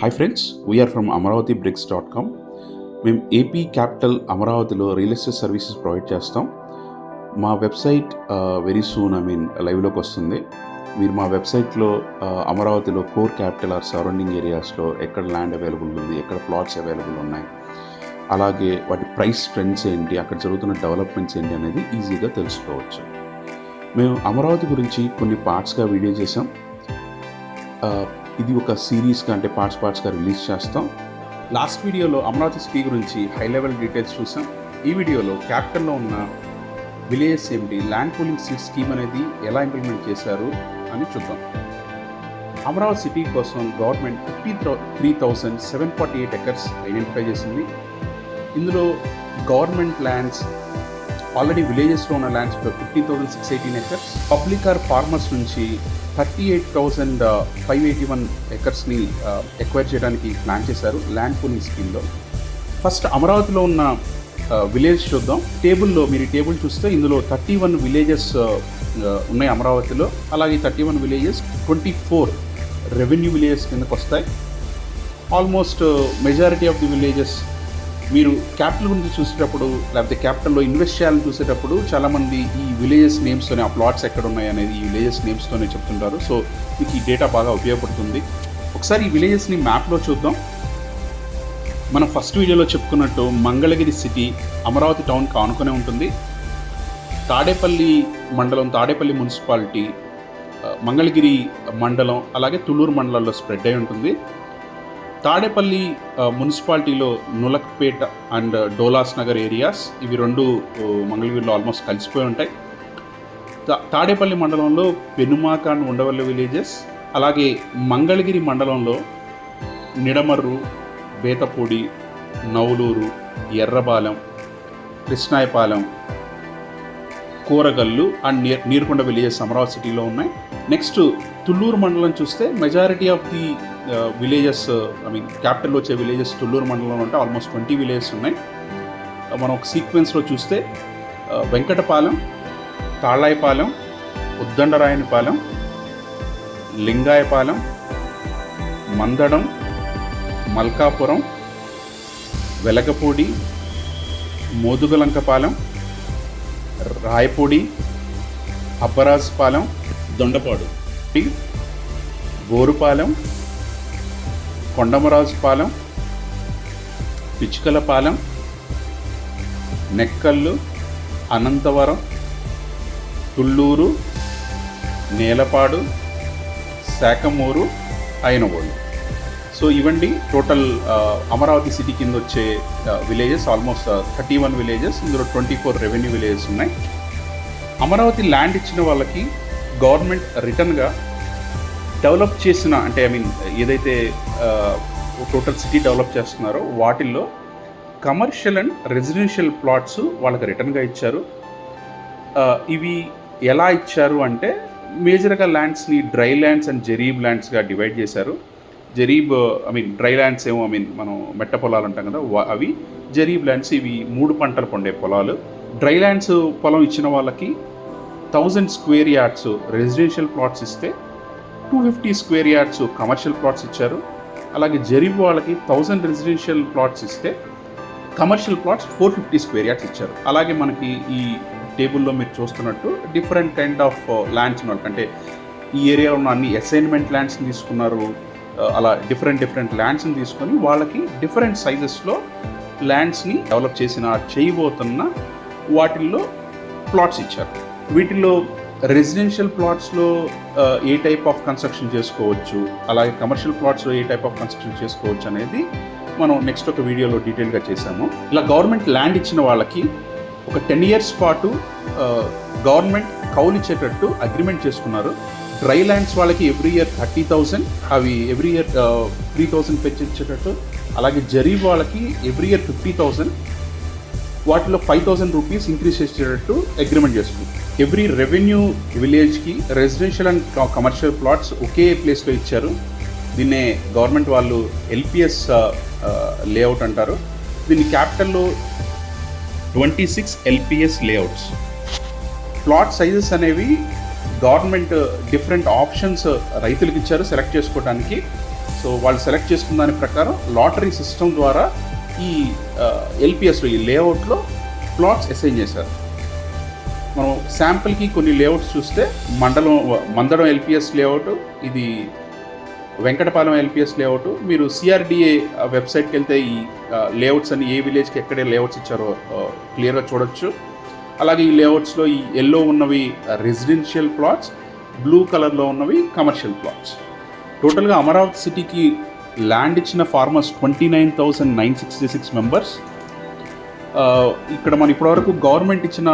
Hi friends we are from Amaravati bricks dot com మేము AP capital అమరావతిలో real estate services provide చేస్తాం. మా website very soon I mean లైవ్లోకి వస్తుంది. మీరు మా వెబ్సైట్లో అమరావతిలో కోర్ క్యాపిటల్ ఆర్ సరౌండింగ్ ఏరియాస్లో ఎక్కడ ల్యాండ్ అవైలబుల్ ఉంది ఎక్కడ ప్లాట్స్ అవైలబుల్ ఉన్నాయి అలాగే వాటి ప్రైస్ ట్రెండ్స్ ఏంటి అక్కడ జరుగుతున్న డెవలప్మెంట్స్ ఏంటి అనేది ఈజీగా తెలుసుకోవచ్చు. మేము అమరావతి గురించి కొన్ని పార్ట్స్గా వీడియో చేసాం ఇది ఒక సిరీస్గా అంటే పార్ట్స్ పార్ట్స్గా రిలీజ్ చేస్తాం. లాస్ట్ వీడియోలో అమరావతి స్పీ గురించి హై లెవెల్ డీటెయిల్స్ చూసాం. ఈ వీడియోలో క్యాపిటల్లో ఉన్న విలేజెస్ ఏమిటి ల్యాండ్ పూలింగ్ స్కీమ్ అనేది ఎలా ఇంప్లిమెంట్ చేశారు అని చూద్దాం. అమరావతి సిటీ కోసం government fifty three thousand seven forty eight acres identify చేసింది. ఇందులో గవర్నమెంట్ ల్యాండ్స్ ఆల్రెడీ విలేజెస్లో ఉన్న lands fifty thousand six eighteen acres. Public or farmers నుంచి thirty eight thousand uh, five eighty one ఎకర్స్ని uh, acquire చేయడానికి plan చేశారు land pooling స్కీమ్లో. First అమరావతిలో ఉన్న uh, విలేజ్ చూద్దాం. టేబుల్లో మీరు టేబుల్ చూస్తే ఇందులో థర్టీ వన్ విలేజెస్ ఉన్నాయి అమరావతిలో. అలాగే thirty one villages twenty four revenue villages కిందకు వస్తాయి almost majority of the villages మీరు క్యాపిటల్ గురించి చూసేటప్పుడు లేకపోతే క్యాపిటల్లో ఇన్వెస్ట్ చేయాలని చూసేటప్పుడు చాలామంది ఈ విలేజెస్ నేమ్స్తోనే ఆ ప్లాట్స్ ఎక్కడ ఉన్నాయి అనేది ఈ విలేజెస్ నేమ్స్తోనే చెప్తుంటారు. సో మీకు ఈ డేటా బాగా ఉపయోగపడుతుంది. ఒకసారి ఈ విలేజెస్ని మ్యాప్లో చూద్దాం. మనం ఫస్ట్ వీడియోలో చెప్పుకున్నట్టు మంగళగిరి సిటీ అమరావతి టౌన్కి ఆనుకునే ఉంటుంది. తాడేపల్లి మండలం తాడేపల్లి మున్సిపాలిటీ మంగళగిరి మండలం అలాగే తుళ్ళూరు మండలాల్లో స్ప్రెడ్ అయి ఉంటుంది. తాడేపల్లి మున్సిపాలిటీలో నులక్పేట అండ్ డోలాస్ నగర్ ఏరియాస్ ఇవి రెండు మంగళగిరిలో ఆల్మోస్ట్ కలిసిపోయి ఉంటాయి. తాడేపల్లి మండలంలో పెనుమాక అండ్ ఉండవల్లి విలేజెస్ అలాగే మంగళగిరి మండలంలో నిడమర్రు బేతపూడి నవలూరు ఎర్రబాలెం కృష్ణాయపాలెం కూరగల్లు అండ్ నీర్ నీరుకొండ విలేజెస్ అమరావతి సిటీలో ఉన్నాయి. నెక్స్ట్ తుళ్ళూరు మండలం చూస్తే majority of the villages I mean capital వచ్చే విలేజెస్ తుళ్ళూరు మండలంలో ఉంటే ఆల్మోస్ట్ ట్వంటీ విలేజెస్ ఉన్నాయి. మనం ఒక సీక్వెన్స్లో చూస్తే వెంకటపాలెం తాళాయిపాలెం ఉద్దండరాయనిపాలెం లింగాయపాలెం మందడం మల్కాపురం వెలగపూడి మోదుగలంకపాలెం రాయపూడి అబ్బరాజుపాలెం దొండపాడు గోరుపాలెం కొండమరాజుపాలెం పిచ్చుకలపాలెం నెక్కల్లు అనంతవరం తుళ్ళూరు నేలపాడు శాఖమూరు అయినవాళ్ళు. సో ఇవండి టోటల్ అమరావతి సిటీ కింద వచ్చే villages. Almost thirty one villages. ఇందులో ట్వంటీ ఫోర్ రెవెన్యూ విలేజెస్ ఉన్నాయి. అమరావతి ల్యాండ్ ఇచ్చిన వాళ్ళకి గవర్నమెంట్ రిటర్న్గా డెవలప్ చేసిన అంటే ఐ మీన్ ఏదైతే టోటల్ సిటీ డెవలప్ చేస్తున్నారో వాటిల్లో కమర్షియల్ అండ్ రెసిడెన్షియల్ ప్లాట్స్ వాళ్ళకి రిటర్న్గా ఇచ్చారు. ఇవి ఎలా ఇచ్చారు అంటే మేజర్గా ల్యాండ్స్ని డ్రై ల్యాండ్స్ అండ్ జరీబ్ ల్యాండ్స్గా డివైడ్ చేశారు. జరీబ్ ఐ మీన్ డ్రై ల్యాండ్స్ ఏమో ఐ మీన్ మనం మెట్ట పొలాలు అంటాం కదా వా- అవి జరీబ్ ల్యాండ్స్ ఇవి మూడు పంటలు పండే పొలాలు. డ్రై ల్యాండ్స్ పొలం ఇచ్చిన వాళ్ళకి thousand square yards residential plots ఇస్తే two fifty square yards commercial plots ఇచ్చారు. అలాగే జరీబ్ వాళ్ళకి థౌజండ్ రెసిడెన్షియల్ ప్లాట్స్ ఇస్తే commercial plots four fifty square yards ఇచ్చారు. అలాగే మనకి ఈ టేబుల్లో మీరు చూస్తున్నట్టు డిఫరెంట్ కైండ్ ఆఫ్ ల్యాండ్స్ ఉన్నట్టు అంటే ఈ ఏరియాలో ఉన్న అన్ని అసైన్మెంట్ ల్యాండ్స్ని తీసుకున్నారు. అలా డిఫరెంట్ డిఫరెంట్ ల్యాండ్స్ని తీసుకొని వాళ్ళకి డిఫరెంట్ సైజెస్లో ల్యాండ్స్ని డెవలప్ చేసిన చేయబోతున్న వాటిల్లో ప్లాట్స్ ఇచ్చారు. వీటిల్లో రెసిడెన్షియల్ ప్లాట్స్లో ఏ టైప్ ఆఫ్ కన్స్ట్రక్షన్ చేసుకోవచ్చు అలాగే కమర్షియల్ ప్లాట్స్లో ఏ టైప్ ఆఫ్ కన్స్ట్రక్షన్ చేసుకోవచ్చు అనేది మనం నెక్స్ట్ ఒక వీడియోలో డీటెయిల్గా చేశాము. ఇలా గవర్నమెంట్ ల్యాండ్ ఇచ్చిన వాళ్ళకి ఒక టెన్ ఇయర్స్ పాటు గవర్నమెంట్ కౌలు ఇచ్చేటట్టు అగ్రిమెంట్ చేసుకున్నారు. డ్రై ల్యాండ్స్ వాళ్ళకి ఎవ్రీ ఇయర్ థర్టీ థౌసండ్ అవి ఎవ్రీ ఇయర్ త్రీ థౌసండ్ పెంచేటట్టు అలాగే జరీబ్ వాళ్ళకి ఎవ్రీ ఇయర్ ఫిఫ్టీ థౌసండ్ వాటిలో ఫైవ్ థౌసండ్ రూపీస్ ఇంక్రీజ్ చేసేటట్టు అగ్రిమెంట్ చేసుకుంది ఎవ్రీ రెవెన్యూ విలేజ్కి రెసిడెన్షియల్ అండ్ కమర్షియల్ ప్లాట్స్ ఒకే ప్లేస్లో ఇచ్చారు. దీన్నే గవర్నమెంట్ వాళ్ళు ఎల్పిఎస్ లేఅవుట్ uh, uh, అంటారు. దీన్ని క్యాపిటల్లో twenty six LPS layouts plot sizes అనేవి గవర్నమెంట్ డిఫరెంట్ ఆప్షన్స్ రైతులకు ఇచ్చారు సెలెక్ట్ చేసుకోవడానికి సో వాళ్ళు సెలెక్ట్ చేసుకున్న దాని ప్రకారం లాటరీ సిస్టమ్ ద్వారా ఈ ఎల్పిఎస్లో ఈ లేఅవుట్లో ప్లాట్స్ అసైన్ చేశారు. మనం శాంపుల్కి కొన్ని లేఅవుట్స్ చూస్తే మండలం మందడం ఎల్పిఎస్ లేఅవుట్ ఇది వెంకటపాలెం ఎల్పిఎస్ లేఅవుట్ మీరు సిఆర్డిఏ వెబ్సైట్కి వెళ్తే ఈ లేఅవుట్స్ అని ఏ విలేజ్కి ఎక్కడే లేఅవుట్స్ ఇచ్చారో క్లియర్గా చూడొచ్చు. అలాగే ఈ లేఅవుట్స్లో ఈ ఎల్లో ఉన్నవి రెసిడెన్షియల్ ప్లాట్స్ బ్లూ కలర్లో ఉన్నవి కమర్షియల్ ప్లాట్స్ టోటల్గా అమరావతి సిటీకి ల్యాండ్ ఇచ్చిన farmers twenty nine thousand nine sixty six members ఇక్కడ మనం ఇప్పటివరకు గవర్నమెంట్ ఇచ్చిన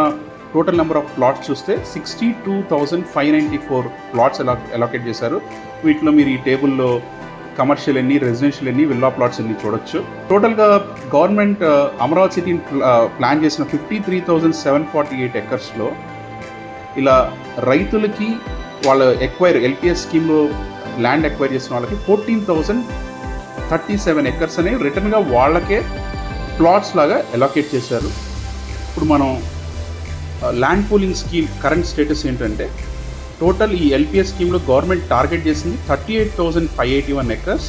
టోటల్ నెంబర్ ఆఫ్ ప్లాట్స్ చూస్తే sixty two thousand five ninety four plots ఎలా ఎలోకేట్ చేశారు. వీటిలో మీరు ఈ టేబుల్లో కమర్షియల్ ఎన్ని రెసిడెన్షియల్ ఎన్ని విల్లా ప్లాట్స్ ఎన్ని చూడొచ్చు. టోటల్గా గవర్నమెంట్ అమరావతి సిటీని ప్లాన్ చేసిన fifty three thousand seven forty eight ఎకర్స్లో ఇలా రైతులకి వాళ్ళ ఎక్వైర్ ఎల్పిఎస్ స్కీమ్లో ల్యాండ్ ఎక్వైర్ చేసిన వాళ్ళకి fourteen thousand thirty seven acres అనేవి రిటర్న్గా వాళ్ళకే ప్లాట్స్ లాగా ఎలాకేట్ చేశారు. ఇప్పుడు మనం land pooling scheme current status ఏంటంటే టోటల్ ఈ ఎల్పిఎస్ స్కీమ్లో గవర్నమెంట్ టార్గెట్ చేసింది thirty eight thousand five eighty one acres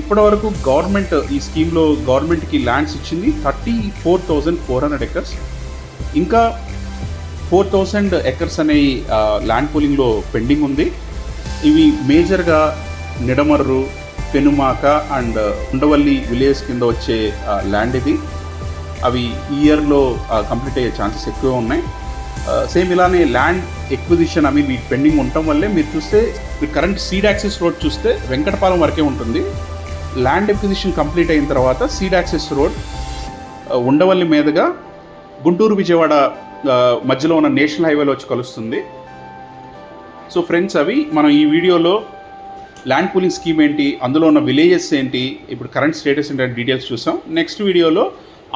ఇప్పటివరకు గవర్నమెంట్ ఈ స్కీమ్లో గవర్నమెంట్కి ల్యాండ్స్ ఇచ్చింది thirty four thousand four hundred acres ఇంకా ఫోర్ థౌజండ్ ఎకర్స్ అనే ల్యాండ్ పూలింగ్లో పెండింగ్ ఉంది. ఇవి మేజర్గా నిడమర్రు పెనుమాక అండ్ ఉండవల్లి విలేజ్ కింద వచ్చే ల్యాండ్ ఇది. అవి ఈ ఇయర్లో కంప్లీట్ అయ్యే ఛాన్సెస్ ఎక్కువ ఉన్నాయి. సేమ్ ఇలానే ల్యాండ్ ఎక్విజిషన్ అవి మీ పెండింగ్ ఉండటం వల్లే మీరు చూస్తే మీరు కరెంట్ సీడ్ యాక్సెస్ రోడ్ చూస్తే వెంకటపాలెం వరకే ఉంటుంది. ల్యాండ్ ఎక్విజిషన్ కంప్లీట్ అయిన తర్వాత సీడ్ యాక్సెస్ రోడ్ ఉండవల్లి మీదుగా గుంటూరు విజయవాడ మధ్యలో ఉన్న నేషనల్ హైవేలో వచ్చి కలుస్తుంది. సో ఫ్రెండ్స్ అవి మనం ఈ వీడియోలో ల్యాండ్ పూలింగ్ స్కీమ్ ఏంటి అందులో ఉన్న విలేజెస్ ఏంటి ఇప్పుడు కరెంట్ స్టేటస్ ఏంటి డీటెయిల్స్ చూసాం. నెక్స్ట్ వీడియోలో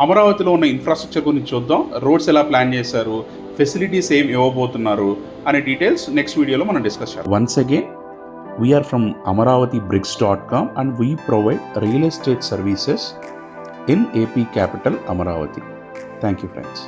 అమరావతిలో ఉన్న ఇన్ఫ్రాస్ట్రక్చర్ గురించి చూద్దాం. రోడ్స్ ఎలా ప్లాన్ చేశారు ఫెసిలిటీస్ ఏం ఇవ్వబోతున్నారు అనే డీటెయిల్స్ నెక్స్ట్ వీడియోలో మనం డిస్కస్ చేద్దాం. Once again we're from Amaravati bricks dot com and we provide real estate services in AP capital Amaravati thank you friends